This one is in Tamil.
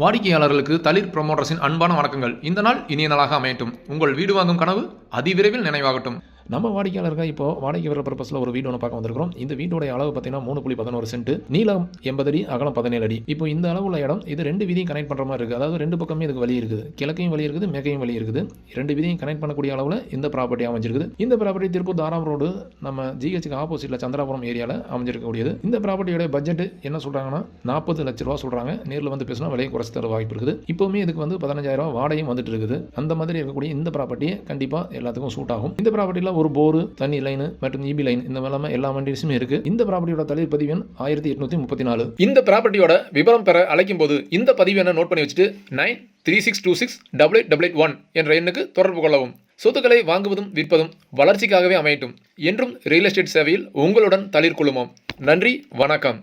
வாடிக்கையாளர்களுக்கு தளிர் ப்ரொமோட்டர்ஸின் அன்பான வணக்கங்கள். இந்த நாள் இனிய நாளாக அமையட்டும். உங்கள் வீடு வாங்கும் கனவு அதிவிரைவில் நினைவாகட்டும். நம்ம வாடிக்கையாளர்கள் இப்போ வாடகை வர பர்பஸில் ஒரு வீடு ஒன்று பார்க்க வந்திருக்கிறோம். இந்த வீட்டோடைய அளவு பார்த்தீங்கன்னா மூணு புள்ளி பதினோரு சென்ட் நீளம் எண்பது அடி அகலம் பதினேழு அடி. இப்போ இந்த அளவுள்ள இடம் இது ரெண்டு வீதியும் கனெக்ட் பண்ணுற மாதிரி இருக்குது அதாவது ரெண்டு பக்கமே இதுக்கு வழி இருக்குது. கிழக்கையும் வழி இருக்குது மேற்கையும் வழி இருக்குது. ரெண்டு வீதியும் கனெக்ட் பண்ணக்கூடிய அளவில் இந்த ப்ராப்பர்ட்டி அமைஞ்சிருக்குது. இந்த ப்ராப்பர்ட்டி திருப்பூர் தாராம் ரோடு நம்ம ஜிஹெச்சுக்கு ஆப்போசிட்டில் சந்திராபுரம் ஏரியாவில் அமைஞ்சிருக்கக்கூடியது. இந்த ப்ராப்பர்ட்டியோட பட்ஜெட் என்ன சொல்கிறாங்கன்னா நாற்பது லட்ச ரூபா சொல்கிறாங்க நேரில் வந்து பேசினா விலையை குறைச்சி தர வாய்ப்பு இருக்குது. இப்போவுமே இதுக்கு வந்து பதினஞ்சாயிரம் ரூபா வாடகையும் வந்துட்டு இருக்குது. அந்த மாதிரி இருக்கக்கூடிய இந்த ப்ராப்பர்ட்டியை கண்டிப்பாக எல்லாத்துக்கும் சூட் ஆகும். இந்த ப்ராப்பர்ட்டியில் ஒரு போர் தனி லைன் மற்றும் இபி லைன் இந்த மாதிரி எல்லா வண்டிஸுமே இருக்கு. இந்த ப்ராப்பர்ட்டியோட தலைவர் பதிவு எண் ஆயிரத்தி எட்நூத்தி முப்பத்தி நாலு. இந்த ப்ராப்பர்ட்டியோட விவரம் பெற அழைக்கும் போது இந்த பதிவு என்ன நோட் பண்ணி வச்சுட்டு nine three six two six double eight double eight one என்ற எண்ணுக்கு தொடர்பு கொள்ளவும். சொத்துக்களை வாங்குவதும் விற்பதும் வளர்ச்சிக்காகவே அமையட்டும் என்றும் ரியல் எஸ்டேட் சேவையில் உங்களுடன் தளிர் குழுமம் நன்றி வணக்கம்.